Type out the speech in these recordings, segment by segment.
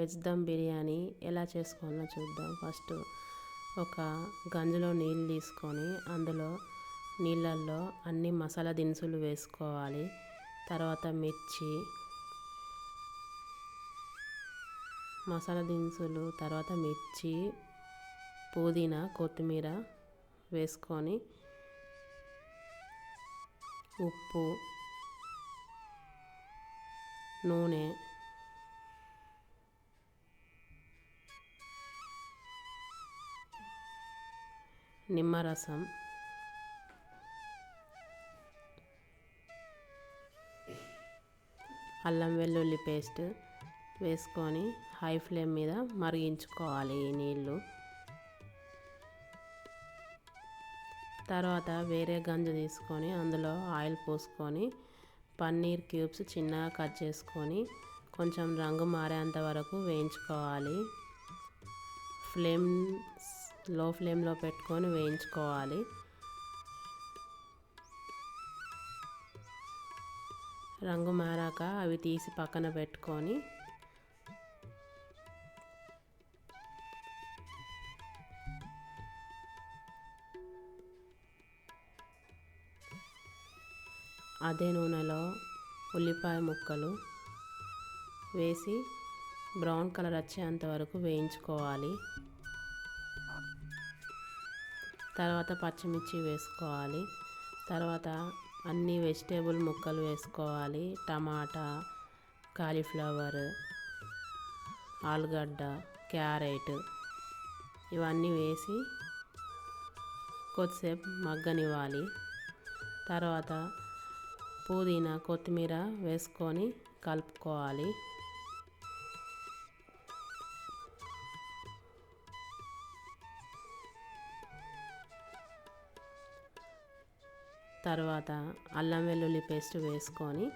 Veg dum biryani ఎలా చేసుకోవాలో చూద్దాం. ఫస్ట్ ఒక గంజులో నీళ్ళు తీసుకొని అందులో నీళ్ళల్లో అన్ని మసాలా దినుసులు వేసుకోవాలి. తర్వాత మిర్చి మసాలా దినుసులు తర్వాత మిర్చి పుదీనా కొత్తిమీర వేసుకొని ఉప్పు నూనె నిమ్మరసం. అల్లం వెల్లుల్లి పేస్ట్ వేసుకొని హై ఫ్లేమ్ మీద మరిగించుకోవాలి ఈ నీళ్ళు. తర్వాత వేరే గంజు తీసుకొని అందులో ఆయిల్ పోసుకొని పన్నీర్ క్యూబ్స్ చిన్నగా కట్ చేసుకొని కొంచెం రంగు మారేంత వరకు వేయించుకోవాలి. ఫ్లేమ్స్ లో ఫ్లేమ్లో పెట్టుకొని వేయించుకోవాలి. రంగు మారాక అవి తీసి పక్కన పెట్టుకొని అదే నూనెలో ఉల్లిపాయ ముక్కలు వేసి బ్రౌన్ కలర్ వచ్చేంత వరకు వేయించుకోవాలి. తర్వాత పచ్చిమిర్చి వేసుకోవాలి. తర్వాత అన్ని వెజిటేబుల్ ముక్కలు వేసుకోవాలి. టమాటా కాలీఫ్లవర్ ఆలుగడ్డ క్యారెట్ ఇవన్నీ వేసి కొద్దిసేపు మగ్గనివ్వాలి. తర్వాత పుదీనా కొత్తిమీర వేసుకొని కలుపుకోవాలి. తర్వాత అల్లం వెల్లుల్లి పేస్ట్ వేసుకొని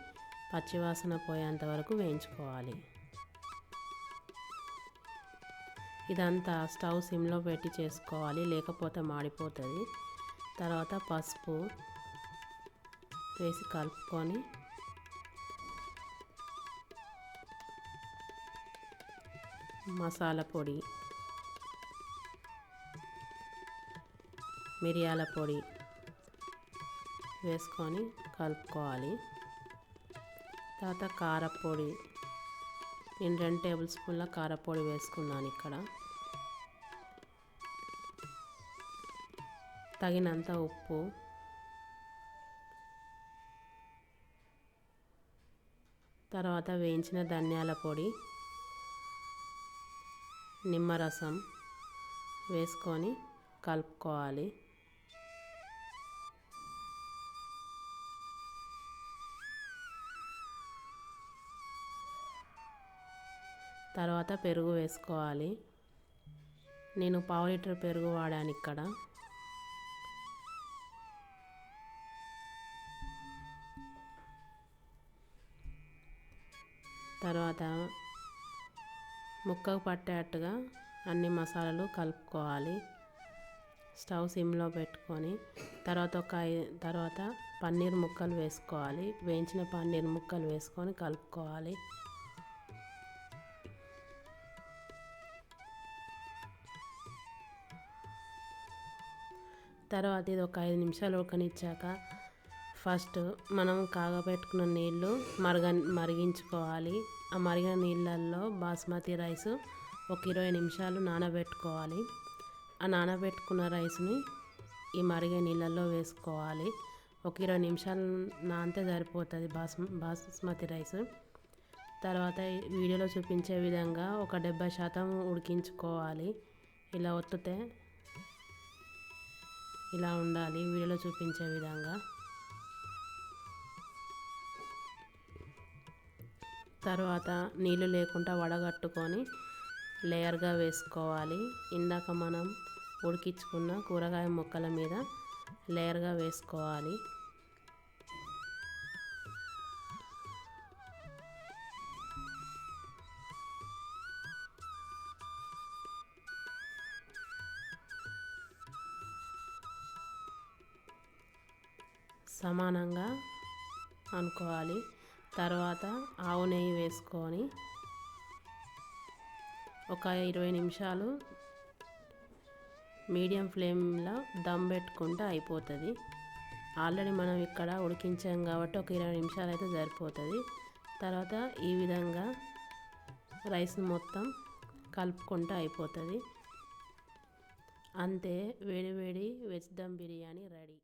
పచ్చివాసన పోయేంత వరకు వేయించుకోవాలి. ఇదంతా స్టవ్ సిమ్లో పెట్టి చేసుకోవాలి లేకపోతే మాడిపోతుంది. తర్వాత పసుపు వేసి కలుపుకొని మసాలా పొడి మిరియాల పొడి వేసుకొని కలుపుకోవాలి. తర్వాత కారపొడి నేను రెండు టేబుల్ స్పూన్ల కారపొడి వేసుకున్నాను ఇక్కడ. తగినంత ఉప్పు. తర్వాత వేయించిన ధనియాల పొడి నిమ్మరసం వేసుకొని కలుపుకోవాలి. తర్వాత పెరుగు వేసుకోవాలి. నేను పావు లీటర్ పెరుగు వాడాను ఇక్కడ. తర్వాత ముక్కకు పట్టేట్టుగా అన్ని మసాలాలు కలుపుకోవాలి. స్టవ్ సిమ్లో పెట్టుకొని తర్వాత ఒక తర్వాత పన్నీర్ ముక్కలు వేసుకోవాలి. వేయించిన పన్నీర్ ముక్కలు వేసుకొని కలుపుకోవాలి. తర్వాత ఇది ఒక ఐదు నిమిషాలు ఉడకనిచ్చాక ఫస్ట్ మనం కాగబెట్టుకున్న నీళ్ళు మరగ మరిగించుకోవాలి. ఆ మరిగిన నీళ్ళల్లో బాస్మతి రైస్ ఒక ఇరవై నిమిషాలు నానబెట్టుకోవాలి. ఆ నానబెట్టుకున్న రైస్ని ఈ మరిగే నీళ్ళల్లో వేసుకోవాలి. ఒక ఇరవై నిమిషాలు నానితే సరిపోతుంది బాస్ బాస్మతి రైస్. తర్వాత వీడియోలో చూపించే విధంగా ఒక డెబ్బై శాతం ఉడికించుకోవాలి. ఇలా ఒత్తితే ఇలా ఉండాలి వీడియోలో చూపించే విధంగా. తర్వాత నీళ్ళు లేకుండా వడగట్టుకొని లేయర్గా వేసుకోవాలి. ఇందాక మనం ఉడికించుకున్న కూరగాయ ముక్కల మీద లేయర్గా వేసుకోవాలి. సమానంగా అనుకోవాలి. తర్వాత ఆవు నెయ్యి వేసుకొని ఒక ఇరవై నిమిషాలు మీడియం ఫ్లేమ్లో దమ్ పెట్టుకుంటే అయిపోతుంది. ఆల్రెడీ మనం ఇక్కడ ఉడికించాం కాబట్టి ఒక ఇరవై నిమిషాలు అయితే సరిపోతుంది. తర్వాత ఈ విధంగా రైస్ మొత్తం కలుపుకుంటే అయిపోతుంది. అంతే వేడి వేడి వెజ్ దమ్ బిర్యానీ రెడీ.